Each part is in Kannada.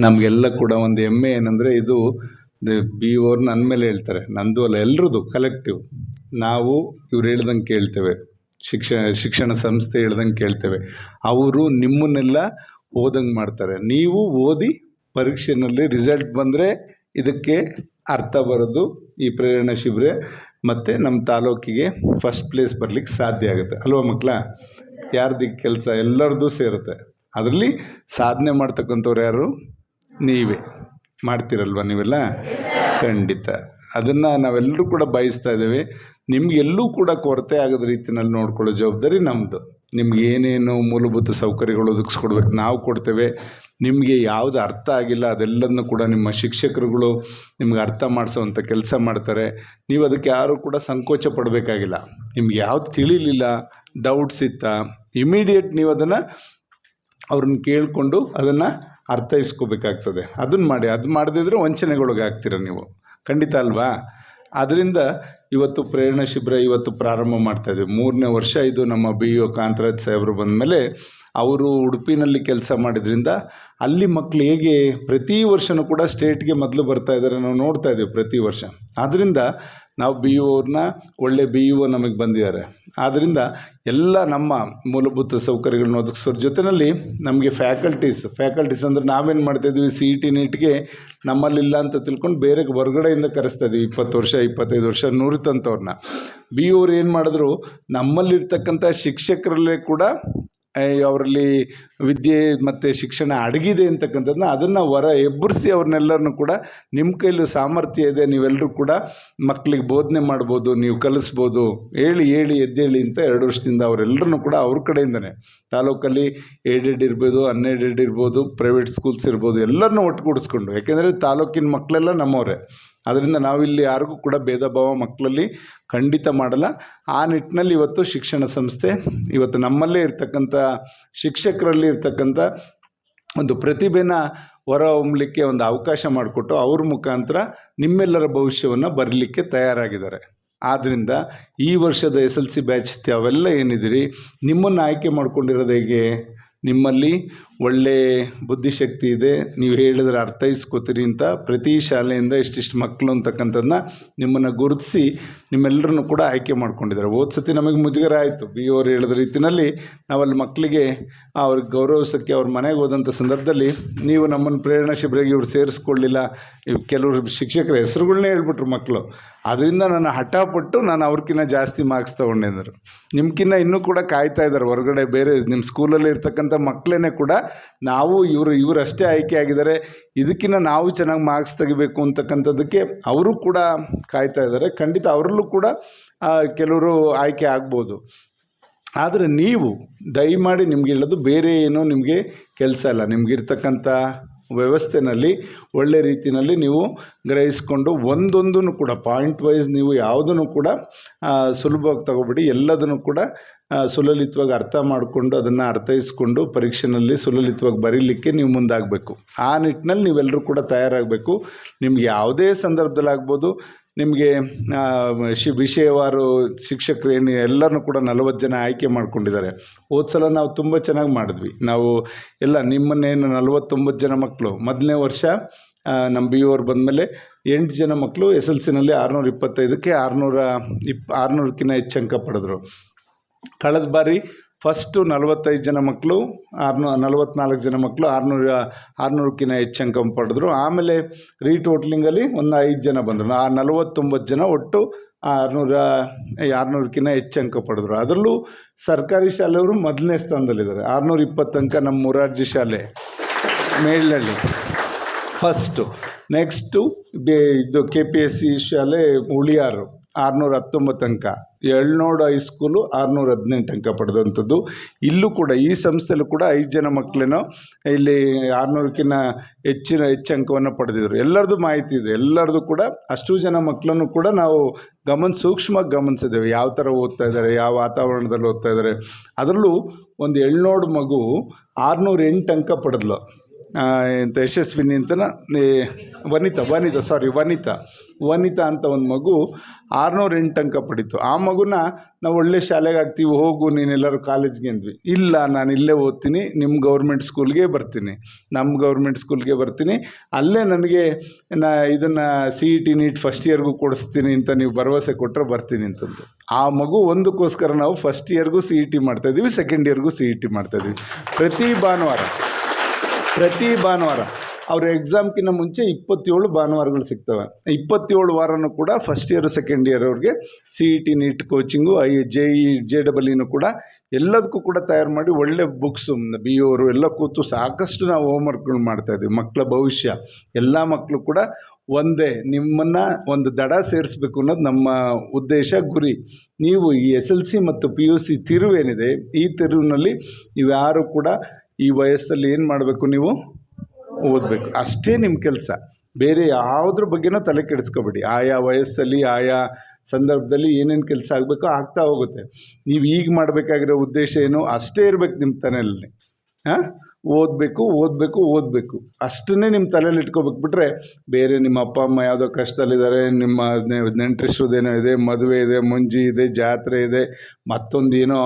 ನಮಗೆಲ್ಲ ಕೂಡ ಒಂದು ಹೆಮ್ಮೆ ಏನಂದರೆ ಇದು ಬಿ ಓರ್ ನನ್ನ ಮೇಲೆ ಹೇಳ್ತಾರೆ. ನಂದು ಅಲ್ಲ ಎಲ್ಲರದು ಕಲೆಕ್ಟಿವ್ ನಾವು ಇವ್ರು ಹೇಳ್ದಂಗೆ ಕೇಳ್ತೇವೆ. ಶಿಕ್ಷಣ ಶಿಕ್ಷಣ ಸಂಸ್ಥೆ ಹೇಳ್ದಂಗೆ ಕೇಳ್ತೇವೆ. ಅವರು ನಿಮ್ಮನ್ನೆಲ್ಲ ಓದಂಗೆ ಮಾಡ್ತಾರೆ. ನೀವು ಓದಿ ಪರೀಕ್ಷೆನಲ್ಲಿ ರಿಸಲ್ಟ್ ಬಂದರೆ ಇದಕ್ಕೆ ಅರ್ಥ ಬರೋದು ಈ ಪ್ರೇರಣಾ ಶಿಬಿರ ಮತ್ತು ನಮ್ಮ ತಾಲೂಕಿಗೆ ಫಸ್ಟ್ ಪ್ಲೇಸ್ ಬರಲಿಕ್ಕೆ ಸಾಧ್ಯ ಆಗುತ್ತೆ. ಅಲ್ವಾ ಮಕ್ಕಳ? ಯಾರ್ದು ಕೆಲಸ? ಎಲ್ಲರದ್ದು ಸೇರುತ್ತೆ. ಅದರಲ್ಲಿ ಸಾಧನೆ ಮಾಡ್ತಕ್ಕಂಥವ್ರು ಯಾರು? ನೀವೇ ಮಾಡ್ತೀರಲ್ವ ನೀವೆಲ್ಲ? ಖಂಡಿತ. ಅದನ್ನು ನಾವೆಲ್ಲರೂ ಕೂಡ ಬಯಸ್ತಾ ಇದ್ದೇವೆ. ನಿಮಗೆಲ್ಲೂ ಕೂಡ ಕೊರತೆ ಆಗದ ರೀತಿಯಲ್ಲಿ ನೋಡ್ಕೊಳ್ಳೋ ಜವಾಬ್ದಾರಿ ನಮ್ಮದು ನಿಮ್ಗೆ ಏನೇನು ಮೂಲಭೂತ ಸೌಕರ್ಯಗಳು ಒದಗಿಸ್ಕೊಡ್ಬೇಕು ನಾವು ಕೊಡ್ತೇವೆ. ನಿಮಗೆ ಯಾವುದು ಅರ್ಥ ಆಗಿಲ್ಲ ಅದೆಲ್ಲದನ್ನು ಕೂಡ ನಿಮ್ಮ ಶಿಕ್ಷಕರುಗಳು ನಿಮ್ಗೆ ಅರ್ಥ ಮಾಡಿಸೋವಂಥ ಕೆಲಸ ಮಾಡ್ತಾರೆ. ನೀವು ಅದಕ್ಕೆ ಯಾರೂ ಕೂಡ ಸಂಕೋಚ ಪಡಬೇಕಾಗಿಲ್ಲ. ನಿಮ್ಗೆ ಯಾವ್ದು ತಿಳಿಲಿಲ್ಲ ಡೌಟ್ಸ್ ಇತ್ತ ಇಮಿಡಿಯೇಟ್ ನೀವು ಅದನ್ನು ಅವ್ರನ್ನ ಕೇಳಿಕೊಂಡು ಅದನ್ನು ಅರ್ಥೈಸ್ಕೋಬೇಕಾಗ್ತದೆ. ಅದನ್ನು ಮಾಡಿ, ಅದು ಮಾಡದಿದ್ರೆ ವಂಚನೆಗೊಳಗಾಗ್ತೀರ ನೀವು. ಖಂಡಿತ ಅಲ್ವಾ? ಅದರಿಂದ ಇವತ್ತು ಪ್ರೇರಣಾ ಶಿಬಿರ ಇವತ್ತು ಪ್ರಾರಂಭ ಮಾಡ್ತಾಯಿದ್ದೀವಿ ಮೂರನೇ ವರ್ಷ ಇದು ನಮ್ಮ ಬಿ ಒ ಕಾಂತರಾಜ್ ಸಾಹೇಬರು ಬಂದಮೇಲೆ ಅವರು ಉಡುಪಿನಲ್ಲಿ ಕೆಲಸ ಮಾಡಿದ್ರಿಂದ ಅಲ್ಲಿ ಮಕ್ಕಳು ಹೇಗೆ ಪ್ರತಿ ವರ್ಷನೂ ಕೂಡ ಸ್ಟೇಟ್ಗೆ ಮೊದಲು ಬರ್ತಾ ಇದ್ದಾರೆ ನಾವು ನೋಡ್ತಾ ಇದ್ದೀವಿ ಪ್ರತಿ ವರ್ಷ. ಆದ್ದರಿಂದ ನಾವು ಬಿ ಯು ಅವ್ರನ್ನ ಒಳ್ಳೆ ಬಿ ಯು ಒ ನಮಗೆ ಬಂದಿದ್ದಾರೆ. ಆದ್ದರಿಂದ ಎಲ್ಲ ನಮ್ಮ ಮೂಲಭೂತ ಸೌಕರ್ಯಗಳನ್ನ ಒದಗಿಸೋದ್ರ ಜೊತೆಯಲ್ಲಿ ನಮಗೆ ಫ್ಯಾಕಲ್ಟೀಸ್ ಫ್ಯಾಕಲ್ಟೀಸ್ ಅಂದರೆ ನಾವೇನು ಮಾಡ್ತಾಯಿದ್ವಿ ಸಿ ಇ ಟಿ ನೀಟ್ಗೆ ನಮ್ಮಲ್ಲಿಲ್ಲ ಅಂತ ತಿಳ್ಕೊಂಡು ಬೇರೆ ಹೊರಗಡೆಯಿಂದ ಕರೆಸ್ತಾಯಿದ್ವಿ ಇಪ್ಪತ್ತು ವರ್ಷ, ಇಪ್ಪತ್ತೈದು ವರ್ಷ ನುರಿತಂಥವ್ರನ್ನ ಬಿ ಯು ಅವ್ರು ಏನು ಮಾಡಿದ್ರು, ನಮ್ಮಲ್ಲಿರ್ತಕ್ಕಂಥ ಶಿಕ್ಷಕರಲ್ಲೇ ಕೂಡ ಅವರಲ್ಲಿ ವಿದ್ಯೆ ಮತ್ತು ಶಿಕ್ಷಣ ಅಡಗಿದೆ ಅಂತಕ್ಕಂಥದ್ದನ್ನ ಅದನ್ನು ಹೊರ ಎಬ್ಬರಿಸಿ ಅವ್ರನ್ನೆಲ್ಲರನ್ನು ಕೂಡ ನಿಮ್ಮ ಕೈಲೂ ಸಾಮರ್ಥ್ಯ ಇದೆ ನೀವೆಲ್ಲರೂ ಕೂಡ ಮಕ್ಕಳಿಗೆ ಬೋಧನೆ ಮಾಡ್ಬೋದು, ನೀವು ಕಲಿಸ್ಬೋದು, ಹೇಳಿ ಹೇಳಿ, ಎದ್ದೇಳಿ ಅಂತ ಎರಡು ವರ್ಷದಿಂದ ಅವರೆಲ್ಲರನ್ನು ಕೂಡ ಅವ್ರ ಕಡೆಯಿಂದನೇ. ತಾಲೂಕಲ್ಲಿ ಏಡೆಡ್ ಇರ್ಬೋದು ಅನ್ಏಡೆಡ್ ಇರ್ಬೋದು, ಪ್ರೈವೇಟ್ ಸ್ಕೂಲ್ಸ್ ಇರ್ಬೋದು ಎಲ್ಲರನ್ನೂ ಒಟ್ಟುಗೂಡಿಸ್ಕೊಂಡು. ಯಾಕೆಂದರೆ ತಾಲೂಕಿನ ಮಕ್ಕಳೆಲ್ಲ ನಮ್ಮವರೇ. ಅದರಿಂದ ನಾವಿಲ್ಲಿ ಯಾರಿಗೂ ಕೂಡ ಭೇದ ಭಾವ ಮಕ್ಕಳಲ್ಲಿ ಖಂಡಿತ ಮಾಡಲ್ಲ. ಆ ನಿಟ್ಟಿನಲ್ಲಿ ಇವತ್ತು ಶಿಕ್ಷಣ ಸಂಸ್ಥೆ, ಇವತ್ತು ನಮ್ಮಲ್ಲೇ ಇರ್ತಕ್ಕಂಥ ಶಿಕ್ಷಕರಲ್ಲಿ ಇರ್ತಕ್ಕಂಥ ಒಂದು ಪ್ರತಿಭೆನ ಹೊರಹೊಮ್ಮಲಿಕ್ಕೆ ಒಂದು ಅವಕಾಶ ಮಾಡಿಕೊಟ್ಟು ಅವ್ರ ಮುಖಾಂತರ ನಿಮ್ಮೆಲ್ಲರ ಭವಿಷ್ಯವನ್ನು ಬರಲಿಕ್ಕೆ ತಯಾರಾಗಿದ್ದಾರೆ. ಆದ್ದರಿಂದ ಈ ವರ್ಷದ ಎಸ್ ಎಲ್ ಸಿ ಬ್ಯಾಚ್ ಅವೆಲ್ಲ ಏನಿದ್ದೀರಿ ನಿಮ್ಮನ್ನು ಆಯ್ಕೆ ಮಾಡ್ಕೊಂಡಿರೋದು ಹೇಗೆ? ನಿಮ್ಮಲ್ಲಿ ಒಳ್ಳೆ ಬುದ್ಧಿಶಕ್ತಿ ಇದೆ. ನೀವು ಹೇಳಿದ್ರೆ ಅರ್ಥೈಸ್ಕೋತೀರಿ ಅಂತ ಪ್ರತಿ ಶಾಲೆಯಿಂದ ಇಷ್ಟಿಷ್ಟು ಮಕ್ಕಳು ಅಂತಕ್ಕಂಥದ್ದನ್ನ ನಿಮ್ಮನ್ನು ಗುರುತಿಸಿ ನಿಮ್ಮೆಲ್ಲರನ್ನು ಕೂಡ ಆಯ್ಕೆ ಮಾಡ್ಕೊಂಡಿದ್ದಾರೆ. ಹೋದ ಸತಿ ನಮಗೆ ಮುಜುಗರ ಆಯಿತು. ಬಿ ಅವರು ಹೇಳಿದ ರೀತಿಯಲ್ಲಿ ನಾವಲ್ಲಿ ಮಕ್ಕಳಿಗೆ ಅವ್ರಿಗೆ ಗೌರವಿಸೋಕ್ಕೆ ಅವ್ರ ಮನೆಗೆ ಹೋದಂಥ ಸಂದರ್ಭದಲ್ಲಿ ನೀವು ನಮ್ಮನ್ನು ಪ್ರೇರಣಾ ಶಿಬಿರಗೆ ಇವ್ರು ಸೇರಿಸ್ಕೊಳ್ಳಿಲ್ಲ. ಕೆಲವರು ಶಿಕ್ಷಕರ ಹೆಸರುಗಳನ್ನೇ ಹೇಳ್ಬಿಟ್ರು ಮಕ್ಕಳು ಅದರಿಂದ ನಾನು ಹಠಪಟ್ಟು ನಾನು ಅವ್ರಕ್ಕಿಂತ ಜಾಸ್ತಿ ಮಾರ್ಕ್ಸ್ ತೊಗೊಂಡೆ ಅಂದರು. ನಿಮ್ಗಿನ್ನ ಇನ್ನೂ ಕೂಡ ಕಾಯ್ತಾ ಇದ್ದಾರೆ. ಹೊರಗಡೆ ಬೇರೆ ನಿಮ್ಮ ಸ್ಕೂಲಲ್ಲಿ ಇರ್ತಕ್ಕಂಥ ಮಕ್ಕಳೇ ಕೂಡ ನಾವು ಇವರು ಇವರಷ್ಟೇ ಆಯ್ಕೆ ಆಗಿದ್ದಾರೆ. ಇದಕ್ಕಿಂತ ನಾವು ಚೆನ್ನಾಗಿ ಮಾರ್ಕ್ಸ್ ತೆಗಿಬೇಕು ಅಂತಕ್ಕಂಥದ್ದಕ್ಕೆ ಅವರು ಕೂಡ ಕಾಯ್ತಾ ಇದ್ದಾರೆ. ಖಂಡಿತ ಅವರಲ್ಲೂ ಕೂಡ ಕೆಲವರು ಆಯ್ಕೆ ಆಗ್ಬೋದು. ಆದರೆ ನೀವು ದಯಮಾಡಿ ನಿಮಗೆ ಹೇಳೋದು ಬೇರೆ ಏನೋ ನಿಮಗೆ ಕೆಲಸ ಇಲ್ಲ. ನಿಮಗಿರ್ತಕ್ಕಂಥ ವ್ಯವಸ್ಥೆನಲ್ಲಿ ಒಳ್ಳೆ ರೀತಿಯಲ್ಲಿ ನೀವು ಗ್ರಹಿಸ್ಕೊಂಡು ಒಂದೊಂದನ್ನು ಕೂಡ ಪಾಯಿಂಟ್ ವೈಸ್ ನೀವು ಯಾವುದನ್ನು ಕೂಡ ಸುಲಭವಾಗಿ ತಗೋಬೇಡಿ ಎಲ್ಲದನ್ನು ಕೂಡ ಸುಲಲಿತವಾಗಿ ಅರ್ಥ ಮಾಡಿಕೊಂಡು ಅದನ್ನು ಅರ್ಥೈಸ್ಕೊಂಡು ಪರೀಕ್ಷೆನಲ್ಲಿ ಸುಲಲಿತವಾಗಿ ಬರೀಲಿಕ್ಕೆ ನೀವು ಮುಂದಾಗಬೇಕು. ಆ ನಿಟ್ಟಿನಲ್ಲಿ ನೀವೆಲ್ಲರೂ ಕೂಡ ತಯಾರಾಗಬೇಕು. ನಿಮ್ಗೆ ಯಾವುದೇ ಸಂದರ್ಭದಲ್ಲಿ ಆಗ್ಬೋದು ನಿಮಗೆ ಶಿ, ವಿಷಯವಾರು ಶಿಕ್ಷಕರು ಏನು ಎಲ್ಲರನ್ನೂ ಕೂಡ ನಲವತ್ತು ಜನ ಆಯ್ಕೆ ಮಾಡ್ಕೊಂಡಿದ್ದಾರೆ. ಹೋದ ಸಲ ನಾವು ತುಂಬ ಚೆನ್ನಾಗಿ ಮಾಡಿದ್ವಿ. ನಾವು ಎಲ್ಲ ನಿಮ್ಮನ್ನೇನು ನಲವತ್ತೊಂಬತ್ತು ಜನ ಮಕ್ಕಳು ಮೊದಲನೇ ವರ್ಷ ನಮ್ಮ ಬಿ ಯುವರು ಬಂದಮೇಲೆ ಎಂಟು ಜನ ಮಕ್ಕಳು ಎಸ್ ಎಲ್ ಸಿನಲ್ಲಿ ಆರುನೂರ ಇಪ್ಪತ್ತೈದಕ್ಕೆ ಆರುನೂರ ಇಪ್, ಆರುನೂರಕ್ಕಿಂತ ಹೆಚ್ಚು ಅಂಕ ಪಡೆದ್ರು. ಕಳೆದ ಬಾರಿ ಫಸ್ಟು ನಲವತ್ತೈದು ಜನ ಮಕ್ಕಳು, ಆರುನೂ, ನಲವತ್ನಾಲ್ಕು ಜನ ಮಕ್ಕಳು, ಆರುನೂರ, ಆರುನೂರಕ್ಕಿಂತ ಹೆಚ್ಚು ಅಂಕ ಪಡೆದ್ರು. ಆಮೇಲೆ ರೀಟೋಟ್ಲಿಂಗಲ್ಲಿ ಒಂದು ಐದು ಜನ ಬಂದರು. ಆ ನಲವತ್ತೊಂಬತ್ತು ಜನ ಒಟ್ಟು ಆರುನೂರ ಆರುನೂರಕ್ಕಿಂತ ಹೆಚ್ಚು ಅಂಕ ಪಡೆದ್ರು. ಅದರಲ್ಲೂ ಸರ್ಕಾರಿ ಶಾಲೆಯವರು ಮೊದಲನೇ ಸ್ಥಾನದಲ್ಲಿದ್ದಾರೆ. ಆರುನೂರ ಇಪ್ಪತ್ತು ಅಂಕ ನಮ್ಮ ಮೊರಾರ್ಜಿ ಶಾಲೆ, ಮೇಲ್ನಳ್ಳಿ. ಫಸ್ಟು. ನೆಕ್ಸ್ಟು, ಬೇ, ಇದು ಕೆ ಪಿ ಎಸ್ ಸಿ ಶಾಲೆ ಉಳಿಯಾರು. ಆರುನೂರ ಹತ್ತೊಂಬತ್ತು ಅಂಕ. ಎಳ್ನೋಡು ಹೈಸ್ಕೂಲು ಆರುನೂರ ಹದಿನೆಂಟು ಅಂಕ ಪಡೆದಂಥದ್ದು. ಇಲ್ಲೂ ಕೂಡ, ಈ ಸಂಸ್ಥೆಯಲ್ಲೂ ಕೂಡ ಐದು ಜನ ಮಕ್ಕಳೇನೋ ಇಲ್ಲಿ ಆರುನೂರಕ್ಕಿಂತ ಹೆಚ್ಚಿನ ಹೆಚ್ಚು ಅಂಕವನ್ನು ಪಡೆದಿದ್ರು. ಎಲ್ಲರದ್ದು ಮಾಹಿತಿ ಇದೆ. ಎಲ್ಲರದ್ದು ಕೂಡ, ಅಷ್ಟು ಜನ ಮಕ್ಕಳನ್ನು ಕೂಡ ನಾವು ಗಮನ, ಸೂಕ್ಷ್ಮವಾಗಿ ಗಮನಿಸಿದ್ದೇವೆ. ಯಾವ ಥರ ಓದ್ತಾ ಇದ್ದಾರೆ, ಯಾವ ವಾತಾವರಣದಲ್ಲಿ ಓದ್ತಾ ಇದ್ದಾರೆ. ಅದರಲ್ಲೂ ಒಂದು ಎಳ್ನೋಡು ಮಗು ಆರುನೂರ ಎಂಟು ಅಂಕ ಪಡೆದ್ಲು. ಎಂತ ಯಶಸ್ವಿನಿ ಅಂತ ವನಿತಾ ವನಿತಾ ಸಾರಿ ವನಿತಾ. ವನಿತಾ ಅಂತ ಒಂದು ಮಗು ಆರುನೂರ ಎಂಟು ಅಂಕ ಪಡೀತು. ಆ ಮಗುನ ನಾವು ಒಳ್ಳೆ ಶಾಲೆಗೆ ಹಾಕ್ತೀವಿ, ಹೋಗು, ನೀನೆಲ್ಲರೂ ಕಾಲೇಜ್ಗೆ ಅಂದ್ವಿ. ಇಲ್ಲ, ನಾನು ಇಲ್ಲೇ ಓದ್ತೀನಿ ನಿಮ್ಮ ಗೌರ್ಮೆಂಟ್ ಸ್ಕೂಲ್ಗೆ ಬರ್ತೀನಿ. ನಮ್ಮ ಗೌರ್ಮೆಂಟ್ ಸ್ಕೂಲ್ಗೆ ಬರ್ತೀನಿ. ಅಲ್ಲೇ ನನಗೆ ನಾ ಇದನ್ನು C E T NEET first ಇಯರ್ಗೂ ಕೊಡಿಸ್ತೀನಿ ಅಂತ ನೀವು ಭರವಸೆ ಕೊಟ್ಟರೆ ಬರ್ತೀನಿ ಅಂತಂದು ಆ ಮಗು ಒಂದಕ್ಕೋಸ್ಕರ ನಾವು ಫಸ್ಟ್ ಇಯರ್ಗೂ ಸಿ ಇ ಟಿ ಮಾಡ್ತಾಯಿದ್ದೀವಿ ಸೆಕೆಂಡ್ ಇಯರ್ಗೂ ಸಿ ಇ ಟಿ ಮಾಡ್ತಾಯಿದ್ದೀವಿ ಪ್ರತಿ ಭಾನುವಾರ. ಪ್ರತಿ ಭಾನುವಾರ. ಅವ್ರ ಎಕ್ಸಾಮ್ಗಿಂತ ಮುಂಚೆ ಇಪ್ಪತ್ತೇಳು ಭಾನುವಾರಗಳು ಸಿಗ್ತವೆ. ಇಪ್ಪತ್ತೇಳು ವಾರನೂ ಕೂಡ ಫಸ್ಟ್ ಇಯರ್ ಸೆಕೆಂಡ್ ಇಯರ್ ಅವ್ರಿಗೆ C E T NEET coaching I J E J double ಇನೂ ಕೂಡ ಎಲ್ಲದಕ್ಕೂ ಕೂಡ ತಯಾರು ಮಾಡಿ ಒಳ್ಳೆ ಬುಕ್ಸು ಬಿ ಅವರು ಎಲ್ಲ ಕೂತು ಸಾಕಷ್ಟು ನಾವು ಹೋಮ್ವರ್ಕ್ಗಳು ಮಾಡ್ತಾಯಿದ್ದೀವಿ ಮಕ್ಕಳ ಭವಿಷ್ಯ, ಎಲ್ಲ ಮಕ್ಕಳು ಕೂಡ ಒಂದೇ, ನಿಮ್ಮನ್ನು ಒಂದು ದಡ ಸೇರಿಸ್ಬೇಕು ಅನ್ನೋದು ನಮ್ಮ ಉದ್ದೇಶ, ಗುರಿ. ನೀವು ಈ ಎಸ್ ಎಲ್ ಸಿ ಮತ್ತು ಪಿ ಯು ಸಿ ತಿರುವೇನಿದೆ, ಈ ತಿರುವಿನಲ್ಲಿ ನೀವು ಯಾರು ಕೂಡ ಈ ವಯಸ್ಸಲ್ಲಿ ಏನು ಮಾಡಬೇಕು ನೀವು? ಓದಬೇಕು. ಅಷ್ಟೇ ನಿಮ್ಮ ಕೆಲಸ. ಬೇರೆ ಯಾವುದ್ರ ಬಗ್ಗೆನೂ ತಲೆ ಕೆಡಿಸ್ಕೋಬೇಡಿ. ಆಯಾ ವಯಸ್ಸಲ್ಲಿ, ಆಯಾ ಸಂದರ್ಭದಲ್ಲಿ ಏನೇನು ಕೆಲಸ ಆಗಬೇಕೋ ಆಗ್ತಾ ಹೋಗುತ್ತೆ. ನೀವು ಈಗ ಮಾಡಬೇಕಾಗಿರೋ ಉದ್ದೇಶ ಏನು? ಅಷ್ಟೇ ಇರಬೇಕು ನಿಮ್ಮ ತಲೆಯಲ್ಲಿ. ಹಾಂ? ಓದಬೇಕು ಓದಬೇಕು ಓದಬೇಕು. ಅಷ್ಟನ್ನೇ ನಿಮ್ಮ ತಲೆಯಲ್ಲಿ ಇಟ್ಕೋಬೇಕು. ಬಿಟ್ಟರೆ ಬೇರೆ ನಿಮ್ಮ ಅಪ್ಪ, ಅಮ್ಮ ಯಾವುದೋ ಕಷ್ಟದಲ್ಲಿದ್ದಾರೆ, ನಿಮ್ಮ ನೆಂಟರಿಸ್ಟ್ರದ್ದೇನೋ ಇದೆ, ಮದುವೆ ಇದೆ, ಮುಂಜಿ ಇದೆ, ಜಾತ್ರೆ ಇದೆ, ಮತ್ತೊಂದೇನೋ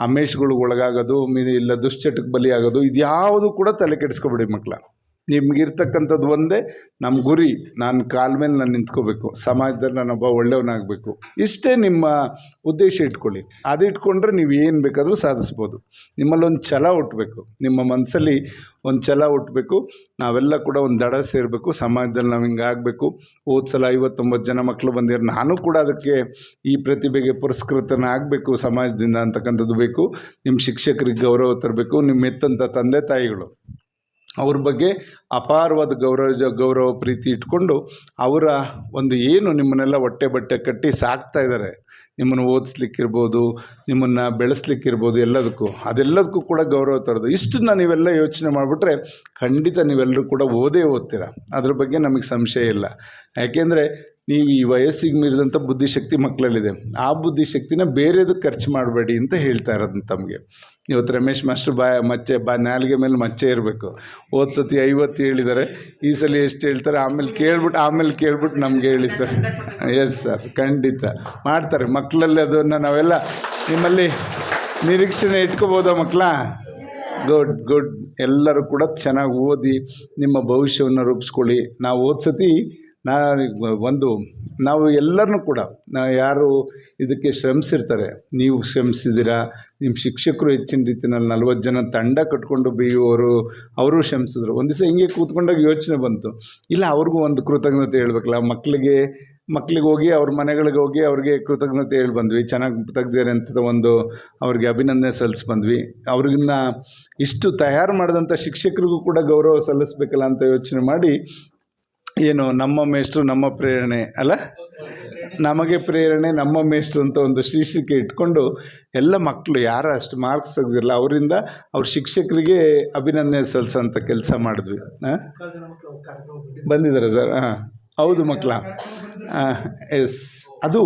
ಅಮೇಶ್ಗಳಿಗೆ ಒಳಗಾಗೋದು ಮೀನು ಇಲ್ಲ ದುಶ್ಚಟಕ್ಕೆ ಬಲಿಯಾಗೋದು ಇದು ಕೂಡ ತಲೆ ಕೆಡಿಸ್ಕೊಬೇಡಿ ಮಕ್ಕಳ. ನಿಮಗಿರ್ತಕ್ಕಂಥದ್ದು ಒಂದೇ ನಮ್ಮ ಗುರಿ. ನಾನು ಕಾಲ ಮೇಲೆ ನಾನು ನಿಂತ್ಕೋಬೇಕು. ಸಮಾಜದಲ್ಲಿ ನಾನೊಬ್ಬ ಒಳ್ಳೆಯವನಾಗಬೇಕು ಇಷ್ಟೇ ನಿಮ್ಮ ಉದ್ದೇಶ ಇಟ್ಕೊಳ್ಳಿ. ಅದು ಇಟ್ಕೊಂಡ್ರೆ ನೀವು ಏನು ಬೇಕಾದರೂ ಸಾಧಿಸ್ಬೋದು. ನಿಮ್ಮಲ್ಲೊಂದು ಛಲ ಹುಟ್ಟಬೇಕು ನಿಮ್ಮ ಮನಸ್ಸಲ್ಲಿ ಒಂದು ಛಲ ಹುಟ್ಟಬೇಕು ನಾವೆಲ್ಲ ಕೂಡ ಒಂದು ದಡ ಸೇರಬೇಕು. ಸಮಾಜದಲ್ಲಿ ನಾವು ಹಿಂಗೆ ಆಗಬೇಕು. ಸಲ ಐವತ್ತೊಂಬತ್ತು ಜನ ಮಕ್ಕಳು ಬಂದಿರೋ, ನಾನು ಕೂಡ ಅದಕ್ಕೆ ಈ ಪ್ರತಿಭೆಗೆ ಪುರಸ್ಕೃತನ ಆಗಬೇಕು. ಸಮಾಜದಿಂದ ಅಂತಕ್ಕಂಥದ್ದು ಬೇಕು. ನಿಮ್ಮ ಶಿಕ್ಷಕರಿಗೆ ಗೌರವ ತರಬೇಕು. ನಿಮ್ಮ ಎತ್ತಂಥ ತಂದೆ ತಾಯಿಗಳು. ಅವ್ರ ಬಗ್ಗೆ ಅಪಾರವಾದ ಗೌರವ ಗೌರವ ಪ್ರೀತಿ ಇಟ್ಕೊಂಡು ಅವರ ಒಂದು ಏನು ನಿಮ್ಮನ್ನೆಲ್ಲ ಹೊಟ್ಟೆ ಬಟ್ಟೆ ಕಟ್ಟಿ ಸಾಕ್ತಾ ಇದ್ದಾರೆ. ನಿಮ್ಮನ್ನು ಓದಿಸ್ಲಿಕ್ಕಿರ್ಬೋದು, ನಿಮ್ಮನ್ನು ಬೆಳೆಸ್ಲಿಕ್ಕಿರ್ಬೋದು ಎಲ್ಲದಕ್ಕೂ. ಅದೆಲ್ಲದಕ್ಕೂ ಕೂಡ ಗೌರವ ತರೋದು. ಇಷ್ಟನ್ನ ನೀವೆಲ್ಲ ಯೋಚನೆ ಮಾಡಿಬಿಟ್ರೆ ಖಂಡಿತ ನೀವೆಲ್ಲರೂ ಕೂಡ ಓದೇ ಓದ್ತೀರ. ಅದ್ರ ಬಗ್ಗೆ ನಮಗೆ ಸಂಶಯ ಇಲ್ಲ. ಯಾಕೆಂದರೆ ನೀವು ಈ ವಯಸ್ಸಿಗೆ ಮೀರಿದಂಥ ಬುದ್ಧಿಶಕ್ತಿ ಮಕ್ಕಳಲ್ಲಿದೆ ಆ ಬುದ್ಧಿಶಕ್ತಿನ ಬೇರೆದು ಖರ್ಚು ಮಾಡಬೇಡಿ ಅಂತ ಹೇಳ್ತಾ ಇರೋದು ತಮಗೆ. ಇವತ್ತು ರಮೇಶ್ ಮಾಸ್ಟ್ರು ಬಾ, ಮಚ್ಚೆ, ಬಾ, ನಾಲಿಗೆ ಮೇಲೆ ಮಚ್ಚೆ ಇರಬೇಕು. ಹೋದ ಸತಿ ಐವತ್ತು ಹೇಳಿದ್ದಾರೆ. ಈ ಸಲ ಎಷ್ಟು ಹೇಳ್ತಾರೆ? ಆಮೇಲೆ ಕೇಳ್ಬಿಟ್ಟು ಆಮೇಲೆ ಕೇಳ್ಬಿಟ್ಟು ನಮಗೆ ಹೇಳಿ ಸರ್. ಎಸ್ ಸರ್ ಖಂಡಿತ. ಮಾಡ್ತಾರೆ. ಮಕ್ಕಳಲ್ಲಿ ಅದನ್ನು ನಾವೆಲ್ಲ ನಿಮ್ಮಲ್ಲಿ ನಿರೀಕ್ಷಣೆ ಇಟ್ಕೋಬೋದಾ ಮಕ್ಕಳ ಗುಡ್ ಗುಡ್ ಎಲ್ಲರೂ ಕೂಡ ಚೆನ್ನಾಗಿ ಓದಿ ನಿಮ್ಮ ಭವಿಷ್ಯವನ್ನು ರೂಪಿಸ್ಕೊಳ್ಳಿ. ನಾವು ಹೋದ ಸತಿ ನಾ ಒಂದು, ನಾವು ಎಲ್ಲರನ್ನೂ ಕೂಡ, ನಾ ಯಾರು ಇದಕ್ಕೆ ಶ್ರಮಿಸಿರ್ತಾರೆ, ನೀವು ಶ್ರಮಿಸಿದ್ದೀರಾ? ನಿಮ್ಮ ಶಿಕ್ಷಕರು ಹೆಚ್ಚಿನ ರೀತಿಯಲ್ಲಿ ನಲ್ವತ್ತು ಜನ ತಂಡ ಕಟ್ಕೊಂಡು ಬಿ ಅವರು ಅವರು ಶ್ರಮಿಸಿದ್ರು. ಒಂದು ದಿವಸ ಹಿಂಗೆ ಕೂತ್ಕೊಂಡಾಗ ಯೋಚನೆ ಬಂತು. ಇಲ್ಲ, ಅವ್ರಿಗೂ ಒಂದು ಕೃತಜ್ಞತೆ ಹೇಳ್ಬೇಕಲ್ಲ ಮಕ್ಕಳಿಗೆ ಮಕ್ಳಿಗೆ ಹೋಗಿ ಅವ್ರ ಮನೆಗಳಿಗೆ ಹೋಗಿ ಅವ್ರಿಗೆ ಕೃತಜ್ಞತೆ ಹೇಳಿ ಬಂದ್ವಿ. ಚೆನ್ನಾಗಿ ತೆಗ್ದಿದ್ದಾರೆ ಅಂತ ಒಂದು ಅವ್ರಿಗೆ ಅಭಿನಂದನೆ ಸಲ್ಲಿಸಿ ಬಂದ್ವಿ ಅವ್ರಿಗಿನ್ನ ಇಷ್ಟು ತಯಾರು ಮಾಡಿದಂಥ ಶಿಕ್ಷಕರಿಗೂ ಕೂಡ ಗೌರವ ಸಲ್ಲಿಸ್ಬೇಕಲ್ಲ ಅಂತ ಯೋಚನೆ ಮಾಡಿ ಏನು ನಮ್ಮ ಮೇಷ್ಟ್ರು ನಮ್ಮ ಪ್ರೇರಣೆ ಅಲ್ಲ? ನಮಗೆ ಪ್ರೇರಣೆ ನಮ್ಮ ಮೇಷ್ಟ್ರು ಅಂತ ಒಂದು ಶೀರ್ಷಿಕೆ ಇಟ್ಕೊಂಡು ಎಲ್ಲ ಮಕ್ಕಳು ಯಾರು ಅಷ್ಟು ಮಾರ್ಕ್ಸ್ ತೆಗ್ದಿರಲ್ಲ ಅವರಿಂದ ಅವ್ರ ಶಿಕ್ಷಕರಿಗೆ ಅಭಿನಂದನೆ ಸಲ್ಲಿಸೋಂಥ ಕೆಲಸ ಮಾಡಿದ್ವಿ. ಹಾಂ ಬಂದಿದ್ದಾರೆ ಸರ್. ಹಾಂ ಹೌದು ಮಕ್ಕಳ ಎಸ್. ಅದು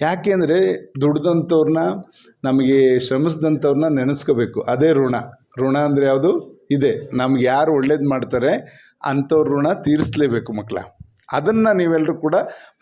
ಯಾಕೆ ಅಂದರೆ ದುಡ್ದಂಥವ್ರನ್ನ ನಮಗೆ ಶ್ರಮಿಸಿದಂಥವ್ರನ್ನ ನೆನೆಸ್ಕೋಬೇಕು. ಅದೇ ಋಣ. ಋಣ ಅಂದರೆ ಯಾವುದು? ಇದೆ. ನಮ್ಗೆ ಯಾರು ಒಳ್ಳೇದು ಮಾಡ್ತಾರೆ ಅಂಥವ್ರ ಋಣ ತೀರಿಸಲೇಬೇಕು ಮಕ್ಕಳ ಅದನ್ನು ನೀವೆಲ್ಲರೂ ಕೂಡ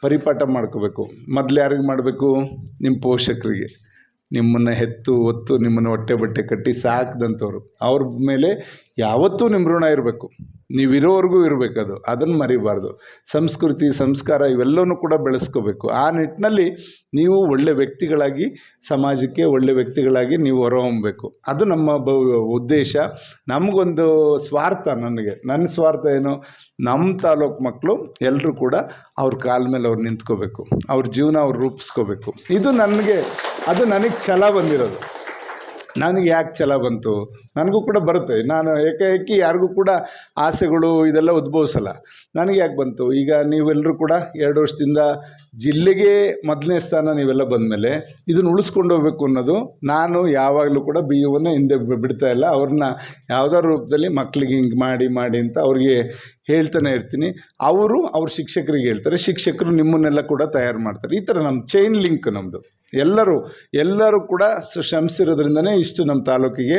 ಪರಿಪಾಠ ಮಾಡ್ಕೋಬೇಕು. ಮೊದಲು ಯಾರಿಗೆ ಮಾಡಬೇಕು? ನಿಮ್ಮ ಪೋಷಕರಿಗೆ. ನಿಮ್ಮನ್ನು ಹೆತ್ತು, ಒತ್ತು, ನಿಮ್ಮನ್ನು ಹೊಟ್ಟೆ ಬಟ್ಟೆ ಕಟ್ಟಿ ಸಾಕಿದಂಥವ್ರು. ಅವ್ರ ಮೇಲೆ ಯಾವತ್ತೂ ನಿಮ್ಮ ಋಣ ಇರಬೇಕು. ನೀವಿರೋವರೆಗೂ ಇರಬೇಕದು ಅದನ್ನು ಮರಿಬಾರ್ದು. ಸಂಸ್ಕೃತಿ, ಸಂಸ್ಕಾರ ಇವೆಲ್ಲವೂ ಕೂಡ ಬೆಳೆಸ್ಕೋಬೇಕು. ಆ ನಿಟ್ಟಿನಲ್ಲಿ ನೀವು ಒಳ್ಳೆ ವ್ಯಕ್ತಿಗಳಾಗಿ, ಸಮಾಜಕ್ಕೆ ಒಳ್ಳೆ ವ್ಯಕ್ತಿಗಳಾಗಿ ನೀವು ಹೊರಹೊಮ್ಮಬೇಕು ಅದು ನಮ್ಮ ಬ ಉದ್ದೇಶ. ನಮಗೊಂದು ಸ್ವಾರ್ಥ ನನಗೆ. ನನ್ನ ಸ್ವಾರ್ಥ ಏನು? ನಮ್ಮ ತಾಲೂಕು ಮಕ್ಕಳು ಎಲ್ಲರೂ ಕೂಡ ಅವ್ರ ಕಾಲ ಮೇಲೆ ಅವ್ರು ನಿಂತ್ಕೋಬೇಕು. ಅವ್ರ ಜೀವನ ಅವ್ರು ರೂಪಿಸ್ಕೋಬೇಕು. ಇದು ನನಗೆ, ಅದು ನನಗೆ ಛಲ ಬಂದಿರೋದು. ನನಗೆ ಯಾಕೆ ಛಲ ಬಂತು? ನನಗೂ ಕೂಡ ಬರುತ್ತೆ. ನಾನು ಏಕಾಏಕಿ ಯಾರಿಗೂ ಕೂಡ ಆಸೆಗಳು ಇದೆಲ್ಲ ಉದ್ಭವಿಸಲ್ಲ. ನನಗೆ ಯಾಕೆ ಬಂತು? ಈಗ ನೀವೆಲ್ಲರೂ ಕೂಡ ಎರಡು ವರ್ಷದಿಂದ ಜಿಲ್ಲೆಗೆ ಮೊದಲನೇ ಸ್ಥಾನ ನೀವೆಲ್ಲ ಬಂದಮೇಲೆ ಇದನ್ನು ಉಳಿಸ್ಕೊಂಡು ಹೋಗ್ಬೇಕು ಅನ್ನೋದು ನಾನು ಯಾವಾಗಲೂ ಕೂಡ ಬಿ ಯುವನ್ನು ಹಿಂದೆ ಬಿಡ್ತಾ ಇಲ್ಲ. ಅವ್ರನ್ನ ಯಾವುದಾದ್ರು ರೂಪದಲ್ಲಿ ಮಕ್ಕಳಿಗೆ ಹಿಂಗೆ ಮಾಡಿ ಮಾಡಿ ಅಂತ ಅವ್ರಿಗೆ ಹೇಳ್ತಾನೆ ಇರ್ತೀನಿ. ಅವರು ಅವ್ರ ಶಿಕ್ಷಕರಿಗೆ ಹೇಳ್ತಾರೆ. ಶಿಕ್ಷಕರು ನಿಮ್ಮನ್ನೆಲ್ಲ ಕೂಡ ತಯಾರು ಮಾಡ್ತಾರೆ. ಈ ಥರ ನಮ್ಮ ಚೈನ್ ಲಿಂಕ್ ನಮ್ಮದು ಎಲ್ಲರೂ ಎಲ್ಲರೂ ಕೂಡ ಶ್ರಮಿಸಿರೋದ್ರಿಂದನೇ ಇಷ್ಟು ನಮ್ಮ ತಾಲೂಕಿಗೆ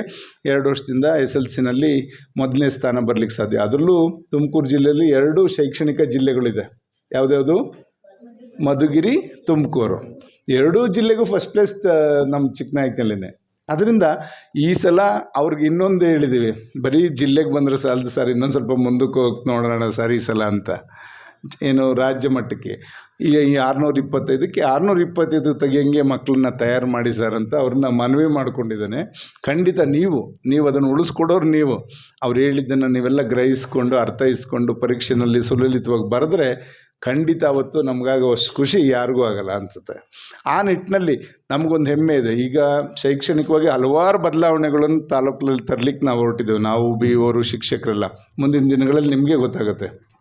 ಎರಡು ವರ್ಷದಿಂದ ಎಸ್ ಎಲ್ ಸಿನಲ್ಲಿ ಮೊದಲನೇ ಸ್ಥಾನ ಬರಲಿಕ್ಕೆ ಸಾಧ್ಯ. ಅದರಲ್ಲೂ ತುಮಕೂರು ಜಿಲ್ಲೆಯಲ್ಲಿ ಎರಡು ಶೈಕ್ಷಣಿಕ ಜಿಲ್ಲೆಗಳಿದೆ. ಯಾವುದ್ಯಾವುದು? ಮಧುಗಿರಿ, ತುಮಕೂರು. ಎರಡೂ ಜಿಲ್ಲೆಗೂ ಫಸ್ಟ್ ಪ್ಲೇಸ್ ನಮ್ಮ ಚಿಕ್ಕನಾಯಕನಲ್ಲಿನೇ. ಅದರಿಂದ ಈ ಸಲ ಅವ್ರಿಗೆ ಇನ್ನೊಂದು ಹೇಳಿದ್ದೀವಿ ಬರೀ ಜಿಲ್ಲೆಗೆ ಬಂದರೆ ಸಾಲದು ಸರ್ ಇನ್ನೊಂದು ಸ್ವಲ್ಪ ಮುಂದಕ್ಕೆ ಹೋಗಿ ನೋಡೋಣ ಸರ್ ಈ ಸಲ ಅಂತ. ಏನು ರಾಜ್ಯ ಮಟ್ಟಕ್ಕೆ. ಈ ಆರುನೂರ ಇಪ್ಪತ್ತೈದಕ್ಕೆ ಆರುನೂರ ಇಪ್ಪತ್ತೈದು ತೆಗಿಯಂಗೆ ಮಕ್ಕಳನ್ನ ತಯಾರು ಮಾಡಿ ಸರ್ ಅಂತ ಅವ್ರನ್ನ ಮನವಿ ಮಾಡಿಕೊಂಡಿದ್ದಾನೆ. ಖಂಡಿತ ನೀವು ನೀವು ಅದನ್ನು ಉಳಿಸ್ಕೊಡೋರು ನೀವು. ಅವ್ರು ಹೇಳಿದ್ದನ್ನು ನೀವೆಲ್ಲ ಗ್ರಹಿಸ್ಕೊಂಡು, ಅರ್ಥೈಸ್ಕೊಂಡು, ಪರೀಕ್ಷೆನಲ್ಲಿ ಸುಲಲಿತವಾಗಿ ಬರೆದ್ರೆ ಖಂಡಿತ ಅವತ್ತು ನಮಗಾಗುವಷ್ಟು ಖುಷಿ ಯಾರಿಗೂ ಆಗಲ್ಲ ಅನಿಸುತ್ತೆ. ಆ ನಿಟ್ಟಿನಲ್ಲಿ ನಮಗೊಂದು ಹೆಮ್ಮೆ ಇದೆ. ಈಗ ಶೈಕ್ಷಣಿಕವಾಗಿ ಹಲವಾರು ಬದಲಾವಣೆಗಳನ್ನು ತಾಲೂಕಿನಲ್ಲಿ ತರಲಿಕ್ಕೆ ನಾವು ಹೊರಟಿದ್ದೇವೆ. ನಾವು ಬಿ ಅವರು ಶಿಕ್ಷಕರೆಲ್ಲ. ಮುಂದಿನ ದಿನಗಳಲ್ಲಿ ನಿಮಗೆ ಗೊತ್ತಾಗುತ್ತೆ.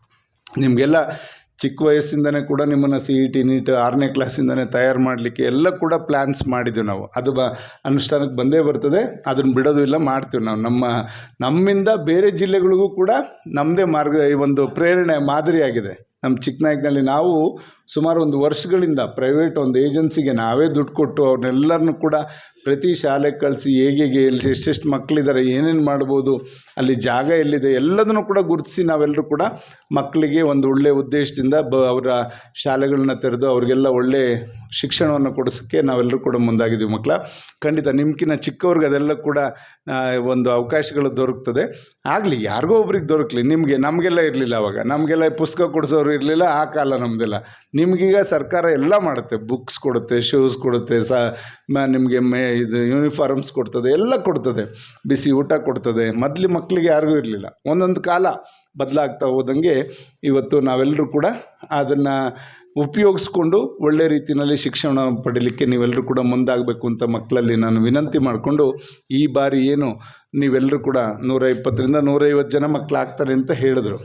ನಿಮಗೆಲ್ಲ ಚಿಕ್ಕ ವಯಸ್ಸಿಂದನೇ ಕೂಡ ನಿಮ್ಮನ್ನು ಸಿ ಇ ಟಿ ನೀಟ್ ಆರನೇ ಕ್ಲಾಸಿಂದನೇ ತಯಾರು ಮಾಡಲಿಕ್ಕೆ ಎಲ್ಲ ಕೂಡ ಪ್ಲ್ಯಾನ್ಸ್ ಮಾಡಿದ್ದೀವಿ ನಾವು. ಅದು ಬ ಅನುಷ್ಠಾನಕ್ಕೆ ಬಂದೇ ಬರ್ತದೆ. ಅದನ್ನು ಬಿಡೋದು ಇಲ್ಲ, ಮಾಡ್ತೀವಿ ನಾವು. ನಮ್ಮ, ನಮ್ಮಿಂದ ಬೇರೆ ಜಿಲ್ಲೆಗಳಿಗೂ ಕೂಡ ನಮ್ಮದೇ ಮಾರ್ಗ, ಈ ಒಂದು ಪ್ರೇರಣೆ ಮಾದರಿಯಾಗಿದೆ. ನಮ್ಮ ಚಿಕ್ಕನಾಯಕನಲ್ಲಿ ನಾವು ಸುಮಾರು ಒಂದು ವರ್ಷಗಳಿಂದ ಪ್ರೈವೇಟ್ ಒಂದು ಏಜೆನ್ಸಿಗೆ ನಾವೇ ದುಡ್ಡು ಕೊಟ್ಟು ಅವ್ರನ್ನೆಲ್ಲರನ್ನೂ ಕೂಡ ಪ್ರತಿ ಶಾಲೆಗೆ ಕಳಿಸಿ ಹೇಗೆ ಎಲ್ಲಿ ಎಷ್ಟೆಷ್ಟು ಮಕ್ಕಳಿದ್ದಾರೆ ಏನೇನು ಮಾಡ್ಬೋದು, ಅಲ್ಲಿ ಜಾಗ ಎಲ್ಲಿದೆ ಎಲ್ಲದನ್ನು ಕೂಡ ಗುರುತಿಸಿ ನಾವೆಲ್ಲರೂ ಕೂಡ ಮಕ್ಕಳಿಗೆ ಒಂದು ಒಳ್ಳೆಯ ಉದ್ದೇಶದಿಂದ ಬ ಅವರ ಶಾಲೆಗಳನ್ನ ತೆರೆದು ಅವ್ರಿಗೆಲ್ಲ ಒಳ್ಳೆಯ ಶಿಕ್ಷಣವನ್ನು ಕೊಡಿಸೋಕ್ಕೆ ನಾವೆಲ್ಲರೂ ಕೂಡ ಮುಂದಾಗಿದ್ದೀವಿ ಮಕ್ಕಳ. ಖಂಡಿತ ನಿಮ್ಕಿನ್ನ ಚಿಕ್ಕವ್ರಿಗೆ ಅದೆಲ್ಲ ಕೂಡ ಒಂದು ಅವಕಾಶಗಳು ದೊರಕ್ತದೆ. ಆಗಲಿ, ಯಾರಿಗೋ ಒಬ್ರಿಗೆ ದೊರಕಲಿ. ನಿಮಗೆ ನಮಗೆಲ್ಲ ಇರಲಿಲ್ಲ ಅವಾಗ. ನಮಗೆಲ್ಲ ಪುಸ್ತಕ ಕೊಡಿಸೋರು ಇರಲಿಲ್ಲ, ಆ ಕಾಲ ನಮ್ಮದೆಲ್ಲ ನಿಮಗೀಗ ಸರ್ಕಾರ ಎಲ್ಲ ಮಾಡುತ್ತೆ. ಬುಕ್ಸ್ ಕೊಡುತ್ತೆ ಶೂಸ್ ಕೊಡುತ್ತೆ, ಸ ನಿಮಗೆ ಮೇ, ಇದು ಯೂನಿಫಾರ್ಮ್ಸ್ ಕೊಡ್ತದೆ, ಎಲ್ಲ ಕೊಡ್ತದೆ. ಬಿಸಿ ಊಟ ಕೊಡ್ತದೆ. ಮೊದಲು ಮಕ್ಕಳಿಗೆ ಯಾರಿಗೂ ಇರಲಿಲ್ಲ. ಒಂದೊಂದು ಕಾಲ ಬದಲಾಗ್ತಾ ಹೋದಂಗೆ ಇವತ್ತು ನಾವೆಲ್ಲರೂ ಕೂಡ ಅದನ್ನು ಉಪಯೋಗಿಸ್ಕೊಂಡು ಒಳ್ಳೆ ರೀತಿಯಲ್ಲಿ ಶಿಕ್ಷಣ ಪಡೀಲಿಕ್ಕೆ ನೀವೆಲ್ಲರೂ ಕೂಡ ಮುಂದಾಗಬೇಕು ಅಂತ ಮಕ್ಕಳಲ್ಲಿ ನಾನು ವಿನಂತಿ ಮಾಡಿಕೊಂಡು ಈ ಬಾರಿ ಏನು ನೀವೆಲ್ಲರೂ ಕೂಡ ನೂರ ಇಪ್ಪತ್ತರಿಂದ ನೂರೈವತ್ತು ಜನ ಮಕ್ಕಳಾಗ್ತಾರೆ ಅಂತ ಹೇಳಿದ್ರು.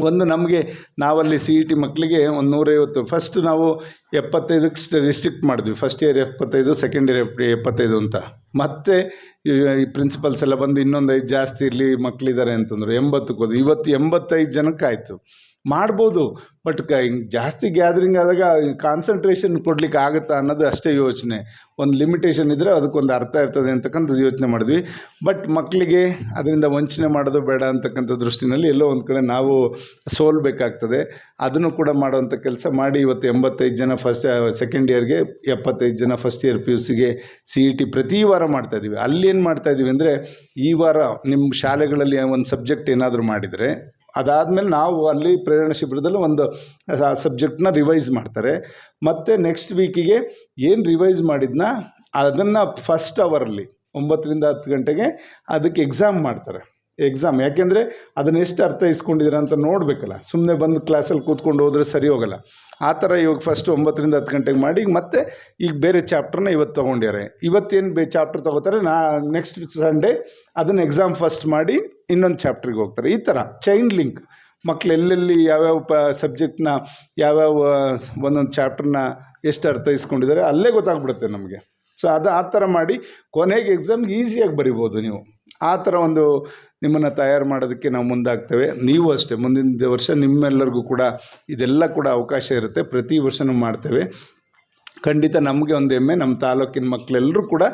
ಒಂದು ನಮಗೆ ನಾವಲ್ಲಿ ಸಿ ಇ ಟಿ ಮಕ್ಕಳಿಗೆ ಒಂದು ನೂರೈವತ್ತು ಫಸ್ಟ್ ನಾವು ಎಪ್ಪತ್ತೈದಕ್ಕೆ ರಿಸ್ಟ್ರಿಕ್ಟ್ ಮಾಡಿದ್ವಿ. ಫಸ್ಟ್ ಇಯರ್ ಎಪ್ಪತ್ತೈದು ಸೆಕೆಂಡ್ ಇಯರ್ ಎಪ್ಪತ್ತೈದು ಅಂತ. ಮತ್ತೆ ಈ ಪ್ರಿನ್ಸಿಪಲ್ಸ್ ಎಲ್ಲ ಬಂದು ಇನ್ನೊಂದು ಐದು ಜಾಸ್ತಿ ಇರಲಿ ಮಕ್ಕಳಿದ್ದಾರೆ ಅಂತಂದ್ರು. ಎಂಬತ್ತಕ್ಕೆ ಹೋದ್ವಿ ಇವತ್ತು ಎಂಬತ್ತೈದು ಜನಕ್ಕೆ ಆಯಿತು ಮಾಡ್ಬೋದು ಬಟ್ ಕ ಹಿಂಗೆ ಜಾಸ್ತಿ ಗ್ಯಾದರಿಂಗ್ ಆದಾಗ ಕಾನ್ಸಂಟ್ರೇಷನ್ ಕೊಡ್ಲಿಕ್ಕೆ ಆಗುತ್ತಾ ಅನ್ನೋದು ಅಷ್ಟೇ ಯೋಚನೆ. ಒಂದು ಲಿಮಿಟೇಷನ್ ಇದ್ದರೆ ಅದಕ್ಕೊಂದು ಅರ್ಥ ಇರ್ತದೆ ಅಂತಕ್ಕಂಥದ್ದು ಯೋಚನೆ ಮಾಡಿದ್ವಿ. ಬಟ್ ಮಕ್ಕಳಿಗೆ ಅದರಿಂದ ವಂಚನೆ ಮಾಡೋದು ಬೇಡ ಅಂತಕ್ಕಂಥ ದೃಷ್ಟಿನಲ್ಲಿ ಎಲ್ಲೋ ಒಂದು ಕಡೆ ನಾವು ಸೋಲ್ಬೇಕಾಗ್ತದೆ ಅದನ್ನು ಕೂಡ ಮಾಡುವಂಥ ಕೆಲಸ ಮಾಡಿ ಇವತ್ತು ಎಂಬತ್ತೈದು ಜನ ಫಸ್ಟ್ ಸೆಕೆಂಡ್ ಇಯರ್ಗೆ ಎಪ್ಪತ್ತೈದು ಜನ ಫಸ್ಟ್ ಇಯರ್ ಪಿ ಯು ಸಿಗೆ ಸಿ ಇ ಟಿ ಪ್ರತಿ ವಾರ ಮಾಡ್ತಾಯಿದ್ದೀವಿ ಅಲ್ಲಿ ಏನು ಮಾಡ್ತಾಯಿದ್ದೀವಿ ಅಂದರೆ ಈ ವಾರ ನಿಮ್ಮ ಶಾಲೆಗಳಲ್ಲಿ ಒಂದು ಸಬ್ಜೆಕ್ಟ್ ಏನಾದರೂ ಮಾಡಿದರೆ ಅದಾದಮೇಲೆ ನಾವು ಅಲ್ಲಿ ಪ್ರೇರಣಾ ಶಿಬಿರದಲ್ಲಿ ಒಂದು ಸಬ್ಜೆಕ್ಟ್ನ ರಿವೈಸ್ ಮಾಡ್ತಾರೆ. ಮತ್ತು ನೆಕ್ಸ್ಟ್ ವೀಕಿಗೆ ಏನು ರಿವೈಸ್ ಮಾಡಿದ್ನ, ಅದನ್ನು ಫಸ್ಟ್ ಅವರಲ್ಲಿ ಒಂಬತ್ತರಿಂದ ಹತ್ತು ಗಂಟೆಗೆ ಅದಕ್ಕೆ ಎಕ್ಸಾಮ್ ಮಾಡ್ತಾರೆ. ಎಕ್ಸಾಮ್ ಯಾಕೆಂದರೆ ಅದನ್ನ ಎಷ್ಟು ಅರ್ಥ ಇಸ್ಕೊಂಡಿದ್ದೀರಾ ಅಂತ ನೋಡಬೇಕಲ್ಲ. ಸುಮ್ಮನೆ ಬಂದು ಕ್ಲಾಸಲ್ಲಿ ಕೂತ್ಕೊಂಡು ಹೋದರೆ ಸರಿ ಹೋಗಲ್ಲ. ಆ ಥರ ಇವಾಗ ಫಸ್ಟ್ ಒಂಬತ್ತರಿಂದ ಹತ್ತು ಗಂಟೆಗೆ ಮಾಡಿ ಮತ್ತೆ ಈಗ ಬೇರೆ ಚಾಪ್ಟರ್ನ ಇವತ್ತು ತೊಗೊಂಡಿದ್ದಾರೆ. ಇವತ್ತೇನು ಬೇ ಚಾಪ್ಟರ್ ತೊಗೋತಾರೆ? ನಾ ನೆಕ್ಸ್ಟ್ ಸಂಡೇ ಅದನ್ನು ಎಕ್ಸಾಮ್ ಫಸ್ಟ್ ಮಾಡಿ ಇನ್ನೊಂದು ಚಾಪ್ಟ್ರಿಗೆ ಹೋಗ್ತಾರೆ. ಈ ಥರ ಚೈನ್ ಲಿಂಕ್ ಮಕ್ಳು ಎಲ್ಲೆಲ್ಲಿ ಯಾವ್ಯಾವ ಪ ಸಬ್ಜೆಕ್ಟ್ನ ಯಾವ್ಯಾವ ಒಂದೊಂದು ಚಾಪ್ಟರ್ನ ಎಷ್ಟು ಅರ್ಥೈಸ್ಕೊಂಡಿದ್ದಾರೆ ಅಲ್ಲೇ ಗೊತ್ತಾಗ್ಬಿಡುತ್ತೆ ನಮಗೆ. ಸೊ ಅದು ಆ ಥರ ಮಾಡಿ ಕೊನೆಗೆ ಎಕ್ಸಾಮ್ಗೆ ಈಸಿಯಾಗಿ ಬರಿಬೋದು ನೀವು. ಆ ಥರ ಒಂದು ನಿಮ್ಮನ್ನು ತಯಾರು ಮಾಡೋದಕ್ಕೆ ನಾವು ಮುಂದಾಗ್ತೇವೆ. ನೀವು ಅಷ್ಟೇ ಮುಂದಿನ ವರ್ಷ ನಿಮ್ಮೆಲ್ಲರಿಗೂ ಕೂಡ ಇದೆಲ್ಲ ಕೂಡ ಅವಕಾಶ ಇರುತ್ತೆ. ಪ್ರತಿ ವರ್ಷನೂ ಮಾಡ್ತೇವೆ. ಖಂಡಿತ ನಮಗೆ ಒಂದು ಹೆಮ್ಮೆ, ನಮ್ಮ ತಾಲೂಕಿನ ಮಕ್ಕಳೆಲ್ಲರೂ ಕೂಡ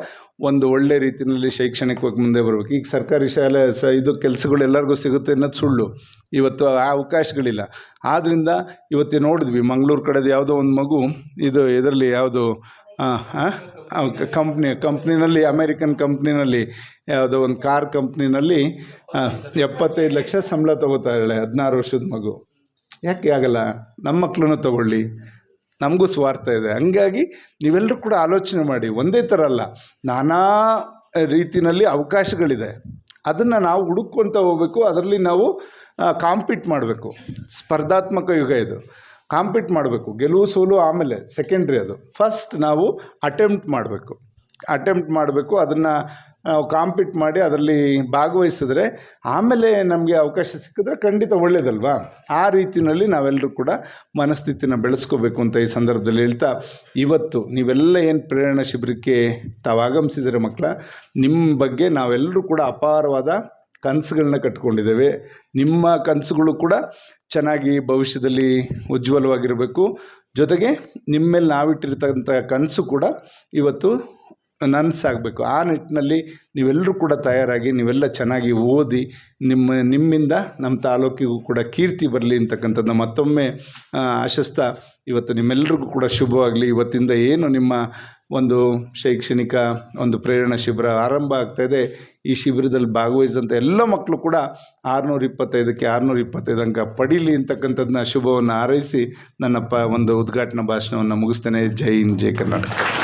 ಒಂದು ಒಳ್ಳೆ ರೀತಿಯಲ್ಲಿ ಶೈಕ್ಷಣಿಕವಾಗಿ ಮುಂದೆ ಬರಬೇಕು. ಈಗ ಸರ್ಕಾರಿ ಶಾಲೆ ಸ ಇದು ಕೆಲಸಗಳು ಎಲ್ಲರಿಗೂ ಸಿಗುತ್ತೆ ಅನ್ನೋದು ಸುಳ್ಳು. ಇವತ್ತು ಆ ಅವಕಾಶಗಳಿಲ್ಲ. ಆದ್ದರಿಂದ ಇವತ್ತು ನೋಡಿದ್ವಿ, ಮಂಗಳೂರು ಕಡೆದು ಯಾವುದೋ ಒಂದು ಮಗು, ಇದು ಇದರಲ್ಲಿ ಯಾವುದು ಕಂಪ್ನಿ, ಕಂಪ್ನಿನಲ್ಲಿ, ಅಮೇರಿಕನ್ ಕಂಪ್ನಿನಲ್ಲಿ, ಯಾವುದೋ ಒಂದು ಕಾರ್ ಕಂಪ್ನಿನಲ್ಲಿ ಎಪ್ಪತ್ತೈದು ಲಕ್ಷ ಸಂಬಳ ತಗೋತಾಳೆ ಹದಿನಾರು ವರ್ಷದ ಮಗು. ಯಾಕೆ ಆಗಲ್ಲ? ನಮ್ಮ ಮಕ್ಕಳನ್ನು ತಗೊಳ್ಳಿ. ನಮಗೂ ಸ್ವಾರ್ಥ ಇದೆ. ಹಂಗಾಗಿ ನೀವೆಲ್ಲರೂ ಕೂಡ ಆಲೋಚನೆ ಮಾಡಿ. ಒಂದೇ ಥರ ಅಲ್ಲ, ನಾನಾ ರೀತಿಯಲ್ಲಿ ಅವಕಾಶಗಳಿದೆ. ಅದನ್ನು ನಾವು ಹುಡುಕ್ಕೊತ ಹೋಗಬೇಕು. ಅದರಲ್ಲಿ ನಾವು ಕಾಂಪೀಟ್ ಮಾಡಬೇಕು. ಸ್ಪರ್ಧಾತ್ಮಕ ಯುಗ ಇದು. ಕಾಂಪೀಟ್ ಮಾಡಬೇಕು, ಗೆಲುವು ಸೋಲು ಆಮೇಲೆ ಸೆಕೆಂಡ್ರಿ ಅದು. ಫಸ್ಟ್ ನಾವು ಅಟೆಂಪ್ಟ್ ಮಾಡಬೇಕು. ಅಟೆಂಪ್ಟ್ ಮಾಡಬೇಕು, ಅದನ್ನು ಕಾಂಪೀಟ್ ಮಾಡಿ ಅದರಲ್ಲಿ ಭಾಗವಹಿಸಿದ್ರೆ ಆಮೇಲೆ ನಮಗೆ ಅವಕಾಶ ಸಿಕ್ಕಿದ್ರೆ ಖಂಡಿತ ಒಳ್ಳೆಯದಲ್ವಾ ಆ ರೀತಿಯಲ್ಲಿ ನಾವೆಲ್ಲರೂ ಕೂಡ ಮನಸ್ಥಿತಿನ ಬೆಳೆಸ್ಕೋಬೇಕು ಅಂತ ಈ ಸಂದರ್ಭದಲ್ಲಿ ಹೇಳ್ತಾ, ಇವತ್ತು ನೀವೆಲ್ಲ ಏನು ಪ್ರೇರಣಾ ಶಿಬಿರಕ್ಕೆ ತಾವು ಆಗಮಿಸಿದರೆ ಮಕ್ಕಳ ನಿಮ್ಮ ಬಗ್ಗೆ ನಾವೆಲ್ಲರೂ ಕೂಡ ಅಪಾರವಾದ ಕನಸುಗಳನ್ನ ಕಟ್ಕೊಂಡಿದ್ದೇವೆ. ನಿಮ್ಮ ಕನಸುಗಳು ಕೂಡ ಚೆನ್ನಾಗಿ ಭವಿಷ್ಯದಲ್ಲಿ ಉಜ್ವಲವಾಗಿರಬೇಕು. ಜೊತೆಗೆ ನಿಮ್ಮ ಮೇಲೆ ನಾವಿಟ್ಟಿರ್ತಕ್ಕಂಥ ಕನಸು ಕೂಡ ಇವತ್ತು ನನಸಾಗಬೇಕು. ಆ ನಿಟ್ಟಿನಲ್ಲಿ ನೀವೆಲ್ಲರೂ ಕೂಡ ತಯಾರಾಗಿ, ನೀವೆಲ್ಲ ಚೆನ್ನಾಗಿ ಓದಿ, ನಿಮ್ಮ, ನಿಮ್ಮಿಂದ ನಮ್ಮ ತಾಲೂಕಿಗೂ ಕೂಡ ಕೀರ್ತಿ ಬರಲಿ ಅಂತಕ್ಕಂಥದ್ದು ಮತ್ತೊಮ್ಮೆ ಆಶಸ್ತ. ಇವತ್ತು ನಿಮ್ಮೆಲ್ಲರಿಗೂ ಕೂಡ ಶುಭವಾಗಲಿ. ಇವತ್ತಿಂದ ಏನು ನಿಮ್ಮ ಒಂದು ಶೈಕ್ಷಣಿಕ ಒಂದು ಪ್ರೇರಣಾ ಶಿಬಿರ ಆರಂಭ ಆಗ್ತಾಯಿದೆ ಈ ಶಿಬಿರದಲ್ಲಿ ಭಾಗವಹಿಸಿದಂಥ ಎಲ್ಲ ಮಕ್ಕಳು ಕೂಡ ಆರುನೂರ ಇಪ್ಪತ್ತೈದಕ್ಕೆ ಆರುನೂರ ಇಪ್ಪತ್ತೈದು ಅಂಕ ಪಡೀಲಿ ಅಂತಕ್ಕಂಥದ್ದನ್ನ ಶುಭವನ್ನು ಹಾರೈಸಿ ನನ್ನ ಪ ಒಂದು ಉದ್ಘಾಟನಾ ಭಾಷಣವನ್ನು ಮುಗಿಸ್ತೇನೆ. ಜೈ ಹಿಂದ್, ಜೈ ಕರ್ನಾಟಕ.